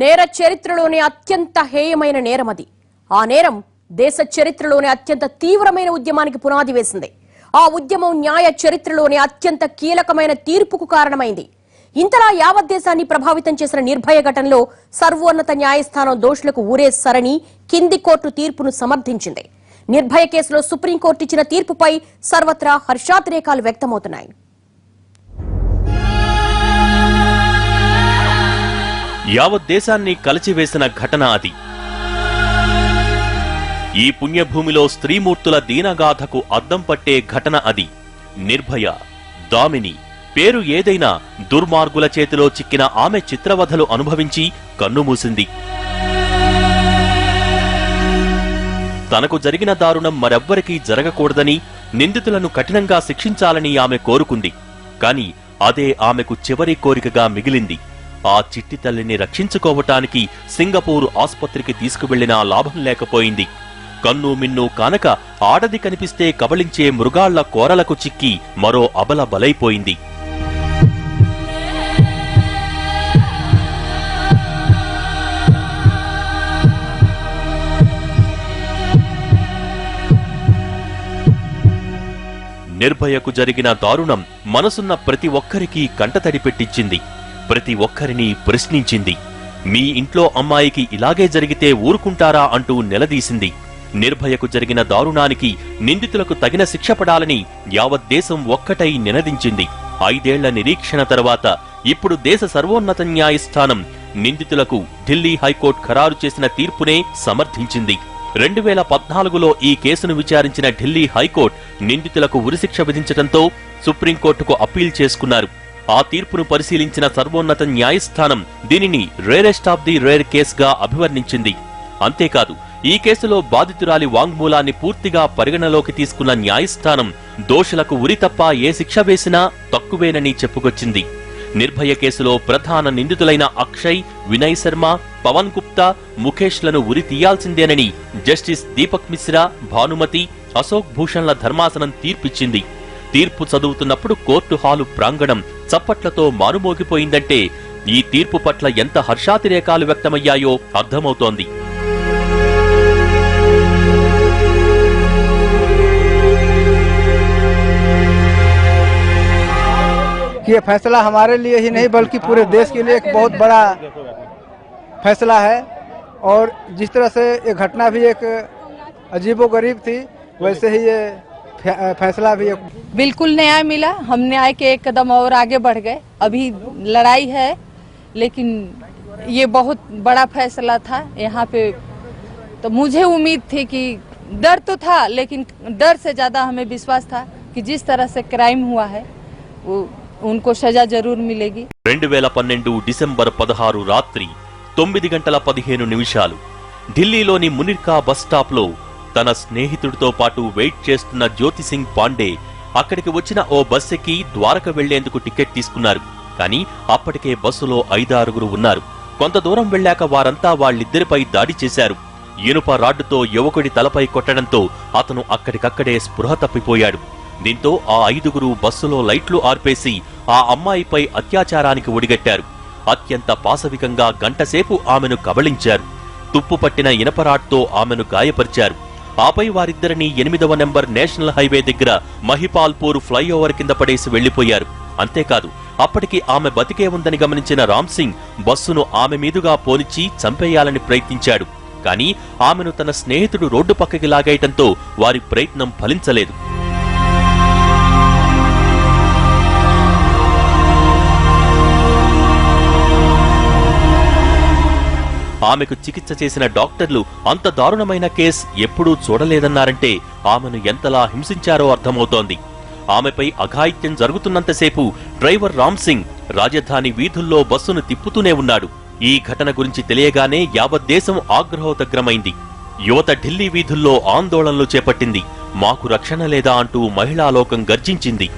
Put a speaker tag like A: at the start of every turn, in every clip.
A: నేర చరిత్రలోనే అత్యంత హేయమైన నేరం అది. ఆ నేరం దేశ చరిత్రలోనే అత్యంత తీవ్రమైన ఉద్యమానికి పునాది వేసింది. ఆ ఉద్యమం న్యాయ చరిత్రలోనే అత్యంత కీలకమైన తీర్పుకు కారణమైంది. ఇంతలా యావత్ దేశాన్ని ప్రభావితం చేసిన నిర్భయ ఘటనలో సర్వోన్నత న్యాయస్థానం దోషులకు ఊరే సరని కింది కోర్టు తీర్పును సమర్థించింది. నిర్భయ కేసులో సుప్రీంకోర్టు ఇచ్చిన తీర్పుపై సర్వత్రా హర్షాతిరేకాలు వ్యక్తమవుతున్నాయి.
B: యావత్ దేశాన్ని కలచివేసిన ఘటన అది. ఈ పుణ్యభూమిలో స్త్రీమూర్తుల దీనగాథకు అద్దం పట్టే ఘటన అది. నిర్భయ దామిని పేరు ఏదైనా దుర్మార్గుల చేతిలో చిక్కిన ఆమె చిత్రవధలు అనుభవించి కన్నుమూసింది. తనకు జరిగిన దారుణం మరెవ్వరికీ జరగకూడదని నిందితులను కఠినంగా శిక్షించాలని ఆమె కోరుకుంది. కాని అదే ఆమెకు చివరి కోరికగా మిగిలింది. ఆ చిట్టి తల్లిని రక్షించుకోవటానికి సింగపూర్ ఆసుపత్రికి తీసుకువెళ్ళినా లాభం లేకపోయింది. కన్ను మిన్ను కానక ఆడది కనిపిస్తే కబళించే మృగాళ్ళ కోరలకు చిక్కి మరో అబల బలైపోయింది. నిర్భయకు జరిగిన దారుణం మనసున్న ప్రతి ఒక్కరికి కంటతడి పెట్టించింది. ప్రతి ఒక్కరిని ప్రశ్నించింది. మీ ఇంట్లో అమ్మాయికి ఇలాగే జరిగితే ఊరుకుంటారా? అంటూ నిలదీసింది. నిర్భయకు జరిగిన దారుణానికి నిందితులకు తగిన శిక్ష పడాలని యావత్ దేశం ఒక్కటై నినదించింది. ఐదేళ్ళ నిరీక్షణ తర్వాత ఇప్పుడు దేశ సర్వోన్నత న్యాయస్థానం నిందితులకు ఢిల్లీ హైకోర్టు ఖరారు చేసిన తీర్పునే సమర్థించింది. రెండు వేల పద్నాలుగులో ఈ కేసును విచారించిన ఢిల్లీ హైకోర్టు నిందితులకు ఉరిశిక్ష విధించడంతో సుప్రీంకోర్టుకు అప్పీల్ చేసుకున్నారు. ఆ తీర్పును పరిశీలించిన సర్వోన్నత న్యాయస్థానం దీనిని రేరెస్ట్ ఆఫ్ ది రేర్ కేసుగా అభివర్ణించింది. అంతేకాదు ఈ కేసులో బాధితురాలి వాంగ్మూలాన్ని పూర్తిగా పరిగణలోకి తీసుకున్న న్యాయస్థానం దోషులకు ఉరి తప్ప ఏ శిక్ష వేసినా తక్కువేనని చెప్పుకొచ్చింది. నిర్భయ కేసులో ప్రధాన నిందితులైన అక్షయ్ వినయ్ శర్మ పవన్ గుప్తా ముఖేష్లను ఉరి తీయాల్సిందేనని జస్టిస్ దీపక్ మిశ్రా భానుమతి అశోక్ భూషణ్ల ధర్మాసనం తీర్పిచ్చింది. తీర్పు చదువుతున్నప్పుడు కోర్టు హాలు ప్రాంగణం చప్పట్లతో మారుమోగిపోయిందంటే ఈ తీర్పు పట్ల ఎంత హర్షాతిరేకాలు వ్యక్తమయ్యాయో అర్థమవుతోంది
C: कि ये फैसला हमारे लिए ही नहीं बल्कि पूरे देश के लिए एक बहुत बड़ा फैसला है और जिस तरह से ये घटना भी एक अजीबो गरीब थी वैसे ही ये फै- फैसला भी एक
D: बिल्कुल न्याय मिला हम न्याय के एक कदम और आगे बढ़ गए अभी लड़ाई है लेकिन ये बहुत बड़ा फैसला था यहाँ पे तो मुझे उम्मीद थी कि डर तो था लेकिन डर से ज़्यादा हमें विश्वास था कि जिस तरह से क्राइम हुआ है वो उनको सज़ा जरूर मिलेगी
B: రెండు వేల పన్నెండు డిసెంబర్ పదహారు రాత్రి తొమ్మిది గంటల పదిహేను నిమిషాలు ఢిల్లీలోని మునిర్కా బస్ స్టాప్ లో తన స్నేహితుడితో పాటు వెయిట్ చేస్తున్న జ్యోతిసింగ్ పాండే అక్కడికి వచ్చిన ఓ బస్ ఎక్కి ద్వారక వెళ్ళేందుకు టికెట్ తీసుకున్నారు. కానీ అప్పటికే బస్సులో ఐదారుగురు ఉన్నారు. కొంత దూరం వెళ్ళాక వారంతా వాళ్ళిద్దరిపై దాడి చేశారు. ఇనుప రాడ్డుతో యువకుడి తలపై కొట్టడంతో అతను అక్కడికక్కడే స్పృహ తప్పిపోయాడు. దీంతో ఆ ఐదుగురు బస్సులో లైట్లు ఆర్పేసి ఆ అమ్మాయిపై అత్యాచారానికి ఒడిగట్టారు. అత్యంత పాశవికంగా గంటసేపు ఆమెను కబళించారు. తుప్పు పట్టిన ఇనపరాడ్తో ఆమెను గాయపరిచారు. ఆపై వారిద్దరిని ఎనిమిదవ నెంబర్ నేషనల్ హైవే దగ్గర మహిపాల్పూర్ ఫ్లైఓవర్ కింద పడేసి వెళ్ళిపోయారు అంతేకాదు అప్పటికి ఆమె బతికే ఉందని గమనించిన రామ్ సింగ్ బస్సును ఆమె మీదుగా పోనిచ్చి చంపేయాలని ప్రయత్నించాడు. కానీ ఆమెను తన స్నేహితుడు రోడ్డు పక్కకి లాగేయటంతో వారి ప్రయత్నం ఫలించలేదు. ఆమెకు చికిత్స చేసిన డాక్టర్లు అంత దారుణమైన కేస్ ఎప్పుడూ చూడలేదన్నారంటే ఆమెను ఎంతలా హింసించారో అర్థమవుతోంది. ఆమెపై అఘాయిత్యం జరుగుతున్నంతసేపు డ్రైవర్ రామ్ సింగ్ రాజధాని వీధుల్లో బస్సును తిప్పుతూనే ఉన్నాడు. ఈ ఘటన గురించి తెలియగానే యావత్ దేశం ఆగ్రహోదగ్రమైంది. యువత ఢిల్లీ వీధుల్లో ఆందోళనలు చేపట్టింది. మాకు రక్షణ లేదా అంటూ మహిళాలోకం గర్జించింది.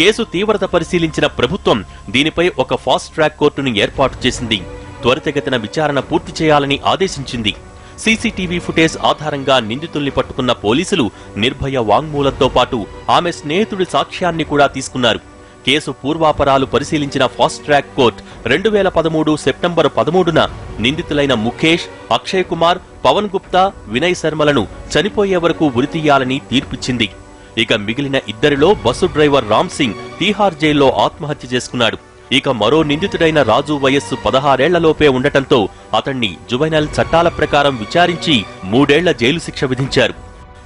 B: కేసు తీవ్రత పరిశీలించిన ప్రభుత్వం దీనిపై ఒక ఫాస్ట్ ట్రాక్ కోర్టును ఏర్పాటు చేసింది. త్వరితగతిన విచారణ పూర్తి చేయాలని ఆదేశించింది. సీసీటీవీ ఫుటేజ్ ఆధారంగా నిందితుల్ని పట్టుకున్న పోలీసులు నిర్భయ వాంగ్మూలంతో పాటు ఆమె స్నేహితుడి సాక్ష్యాన్ని కూడా తీసుకున్నారు. కేసు పూర్వాపరాలు పరిశీలించిన ఫాస్ట్ ట్రాక్ కోర్టు రెండు వేల పదమూడు సెప్టెంబర్ పదమూడున నిందితులైన ముఖేష్ అక్షయ్ కుమార్ పవన్ గుప్తా వినయ్ శర్మలను చనిపోయే వరకు ఉరితీయాలని తీర్పిచ్చింది. ఇక మిగిలిన ఇద్దరిలో బస్సు డ్రైవర్ రామ్ సింగ్ తీహార్ జైల్లో ఆత్మహత్య చేసుకున్నాడు. ఇక మరో నిందితుడైన రాజు వయస్సు పదహారేళ్ళలోపే ఉండటంతో అతణ్ణి జువైనల్ చట్టాల ప్రకారం విచారించి మూడేళ్ళ జైలు శిక్ష విధించారు.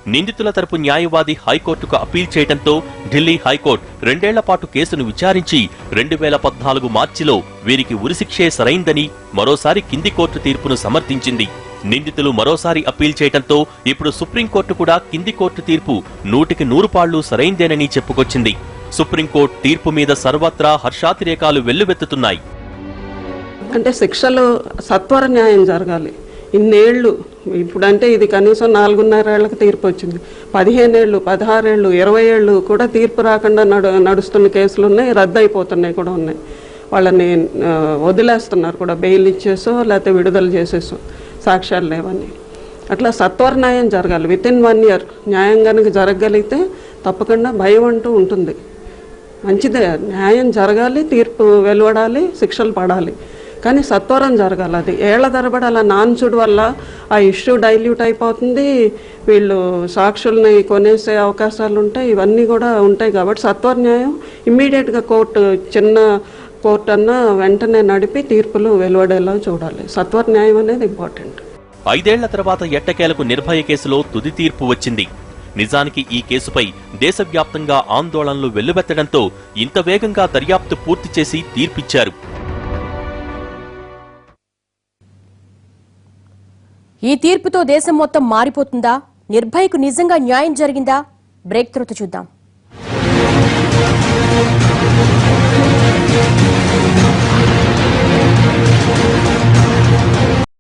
B: నిందితుల తరపు న్యాయవాది హైకోర్టుకు అప్పీల్ చేయడంతో ఢిల్లీ హైకోర్టు రెండేళ్ళ పాటు కేసును విచారించి రెండు వేల పద్నాలుగు మార్చిలో వీరికి ఉరిశిక్షే సరైందని మరోసారి కింది కోర్టు తీర్పును సమర్థించింది. నిందితులు మరోసారి అప్పీల్ చేయడంతో ఇప్పుడు సుప్రీంకోర్టు కూడా కింది కోర్టు తీర్పు నూటికి నూరు పాళ్ళు సరైందేనని చెప్పుకొచ్చింది. సుప్రీంకోర్టు తీర్పు మీద సర్వత్రా హర్షాతిరేకాలు వెల్లువెత్తుతున్నాయి.
E: అంటే శిక్షలు సత్వర న్యాయం జరగాలి. ఇన్నేళ్ళు ఇప్పుడంటే ఇది కనీసం నాలుగున్నరేళ్ళకు తీర్పు వచ్చింది. పదిహేనేళ్ళు పదహారేళ్ళు ఇరవై ఏళ్ళు కూడా తీర్పు రాకుండా నడు నడుస్తున్న కేసులు ఉన్నాయి రద్దు అయిపోతున్నాయి కూడా ఉన్నాయి. వాళ్ళని వదిలేస్తున్నారు కూడా బెయిల్ ఇచ్చేసో లేకపోతే విడుదల చేసేసో. సాక్ష్యాలు లేవని. అట్లా సత్వర న్యాయం జరగాలి. విత్ ఇన్ వన్ ఇయర్ న్యాయం కనుక జరగగలిగితే తప్పకుండా భయం అంటూ ఉంటుంది. మంచిదే. న్యాయం జరగాలి తీర్పు వెలువడాలి శిక్షలు పడాలి. కానీ సత్వరం జరగాలి అది. ఏళ్ళ తరబడి అలా నాన్సుడు వల్ల ఆ ఇష్యూ డైల్యూట్ అయిపోతుంది. వీళ్ళు సాక్షుల్ని కొనేసే అవకాశాలు ఉంటాయి ఇవన్నీ కూడా ఉంటాయి కాబట్టి సత్వర న్యాయం ఇమ్మీడియట్గా కోర్టు చిన్న కోర్టు అన్న వెంటనే నడిపి తీర్పులు వెలువడేలా చూడాలి. సత్వర న్యాయం అనేది ఇంపార్టెంట్.
B: ఐదేళ్ళ తర్వాత ఎట్టకేలకు నిర్భయ కేసులో తుది తీర్పు వచ్చింది. నిజానికి ఈ కేసుపై దేశవ్యాప్తంగా ఆందోళనలు వెల్లువెత్తడంతో ఇంత వేగంగా దర్యాప్తు పూర్తి చేసి తీర్పిచ్చారు.
A: ఈ తీర్పుతో దేశం మొత్తం మారిపోతుందా? నిర్భయకు నిజంగా న్యాయం జరిగిందా? బ్రేక్ తర్వాత చూద్దాం.